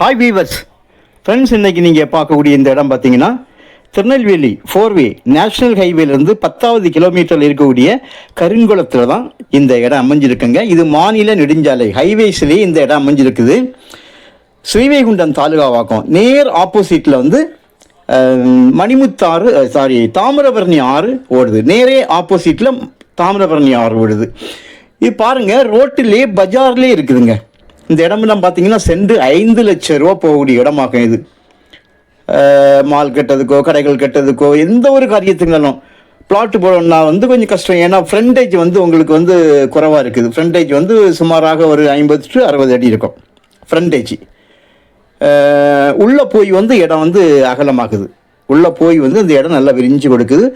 Hi viewers friends இன்றைக்கி நீங்கள் பார்க்கக்கூடிய இந்த இடம் பார்த்தீங்கன்னா திருநெல்வேலி ஃபோர்வே நேஷனல் ஹைவேலேருந்து பத்தாவது கிலோமீட்டரில் இருக்கக்கூடிய கருங்குளத்தில் தான் இந்த இடம் அமைஞ்சிருக்குங்க. இது மாநில நெடுஞ்சாலை ஹைவேஸ்லேயே இந்த இடம் அமைஞ்சிருக்குது. ஸ்ரீவைகுண்டம் தாலுகாவாக்கம் நேர் ஆப்போசிட்டில் வந்து மணிமுத்தாறு சாரி தாமிரபரணி ஆறு ஓடுது. நேரே ஆப்போசிட்டில் தாமிரபரணி ஆறு ஓடுது. இது பாருங்கள் ரோட்டிலே பஜார்லேயே இருக்குதுங்க. இந்த இடமெல்லாம் பார்த்தீங்கன்னா சென்று ஐந்து லட்சம் ரூபா போகக்கூடிய இடமாகும் இது. மால் கட்டுறதுக்கோ கடைகள் கட்டுறதுக்கோ எந்த ஒரு காரியத்துங்களும் ப்ளாட்டு போடணும்னா வந்து கொஞ்சம் கஷ்டம். ஏன்னா ஃப்ரண்டேஜ் வந்து உங்களுக்கு வந்து குறைவாக இருக்குது. ஃப்ரண்டேஜ் வந்து சுமாராக ஒரு ஐம்பது டு அறுபது அடி இருக்கும். ஃப்ரண்டேஜ் உள்ளே போய் வந்து இடம் வந்து அகலமாகுது. உள்ளே போய் வந்து இந்த இடம் நல்லா விரிஞ்சு கொடுக்குது.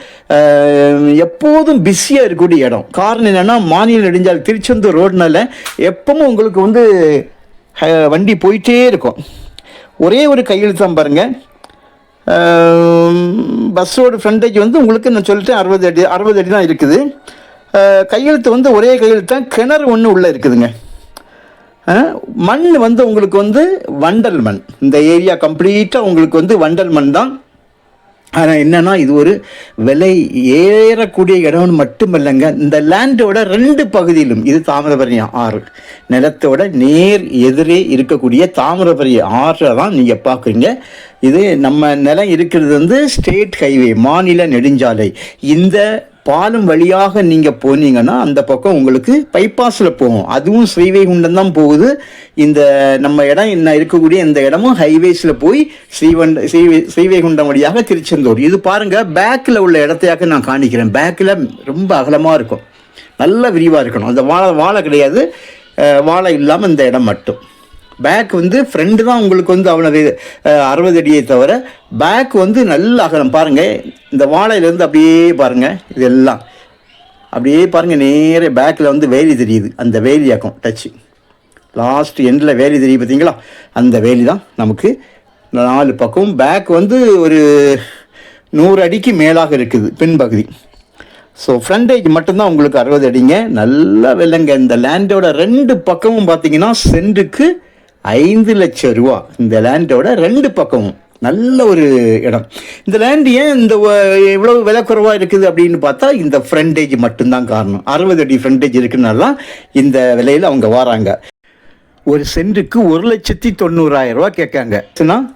எப்போதும் பிஸியாக இருக்கக்கூடிய இடம். காரணம் என்னென்னா மாநில நெடுஞ்சால் திருச்செந்தூர் ரோடுனால எப்பவும் உங்களுக்கு வந்து வண்டி போயிட்டே இருக்கும். ஒரே ஒரு கையெழுத்து தான் பாருங்கள் பஸ்ஸோட ஃப்ரண்டேஜ் வந்து உங்களுக்கு நான் சொல்லிட்டேன் அறுபது அடி அறுபது அடி தான் இருக்குது. கையெழுத்து வந்து ஒரே கையெழுத்து தான் கிணறு ஒன்று உள்ளே இருக்குதுங்க. மண் வந்து உங்களுக்கு வந்து வண்டல் மண். இந்த ஏரியா கம்ப்ளீட்டாக உங்களுக்கு வந்து வண்டல் மண் தான். ஆனால் என்னன்னா இது ஒரு விலை ஏறக்கூடிய இடம்னு மட்டுமல்லங்க. இந்த லேண்டோட ரெண்டு பகுதியிலும் இது தாமிரபரணி ஆறு. நிலத்தோட நேர் எதிரே இருக்கக்கூடிய தாமிரபரணி ஆறை தான் நீங்கள் பார்க்குறீங்க இது நம்ம நிலம் இருக்கிறது வந்து ஸ்டேட் ஹைவே மாநில நெடுஞ்சாலை. இந்த பாலம் வழியாக நீங்கள் போனீங்கன்னா அந்த பக்கம் உங்களுக்கு பைபாஸில் போகும். அதுவும் ஸ்ரீவைகுண்டம் தான் போகுது. இந்த நம்ம இடம் என்ன இருக்கக்கூடிய இந்த இடமும் ஹைவேஸில் போய் ஸ்ரீவண்ட ஸ்ரீ ஸ்ரீவைகுண்டம் வழியாக திருச்செந்தூர். இது பாருங்கள் பேக்கில் உள்ள இடத்தையாக நான் காணிக்கிறேன். பேக்கில் ரொம்ப அகலமாக இருக்கும். நல்ல விரிவாக இருக்கணும். அந்த வாழை வாழை கிடையாது. வாழை இல்லாமல் இந்த இடம் மட்டும். பேக் வந்து ஃப்ரெண்டு தான் உங்களுக்கு வந்து அவ்வளவு அறுபது அடியை தவிர பேக் வந்து நல்ல அகலம். பாருங்கள் இந்த வாழையிலேருந்து அப்படியே பாருங்கள் இதெல்லாம். அப்படியே பாருங்கள் நேரே பேக்கில் வந்து வேலி தெரியுது. அந்த வேலியாக்கும் டச்சு லாஸ்ட் எண்டில் வேலி தெரியுது பார்த்தீங்களா? அந்த வேலி தான் நமக்கு நாலு பக்கம். பேக் வந்து ஒரு நூறு அடிக்கு மேலாக இருக்குது பின்பகுதி. ஸோ ஃப்ரண்டேஜ் மட்டும்தான் உங்களுக்கு அறுபது அடிங்க. நல்லா விலைங்க இந்த லேண்டோட ரெண்டு பக்கமும் பார்த்தீங்கன்னா சென்ட்டுக்கு ஐந்து லட்சம் ரூபா. இந்த லேண்டோட ரெண்டு பக்கமும். நல்ல ஒரு இடம். இந்த லேண்ட் ஏன் இந்த வ- இவ்வளவு விலை குறைவாக இருக்குது அப்படின்னு பார்த்தா இந்த ஃப்ரண்டேஜ் மட்டும்தான் காரணம். அறுபது அடி ஃப்ரண்டேஜ் இருக்குனால இந்த விலையில் அவங்க வராங்க. ஒரு சென்ட்டுக்கு ஒரு லட்சத்தி தொண்ணூறாயிரம் ரூபா கேட்காங்க.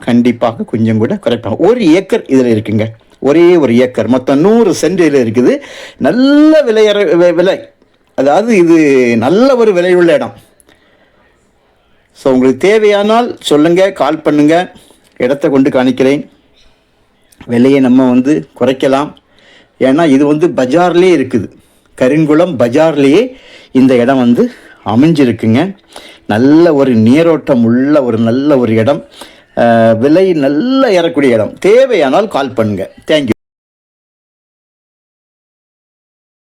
கண்டிப்பாக கொஞ்சம் கூட குறைப்பாங்க. ஒரு ஏக்கர் இதில் இருக்குங்க. ஒரே ஒரு ஏக்கர். மொத்தம் நூறு சென்ட் இதில் இருக்குது. நல்ல விலையற விலை. அதாவது இது நல்ல ஒரு விலையுள்ள இடம். ஸோ உங்களுக்கு தேவையானால் சொல்லுங்கள் கால் பண்ணுங்கள் இடத்த கொண்டு காணிக்கிறேன். விலையை நம்ம வந்து குறைக்கலாம். ஏன்னா இது வந்து பஜார்லேயே இருக்குது. கருங்குளம் பஜார்லேயே இந்த இடம் வந்து அமைஞ்சிருக்குங்க. நல்ல ஒரு நீரோட்டம் உள்ள ஒரு நல்ல ஒரு இடம். விலை நல்ல ஏறக்கூடிய இடம். தேவையானால் கால் பண்ணுங்கள் தேங்க்யூ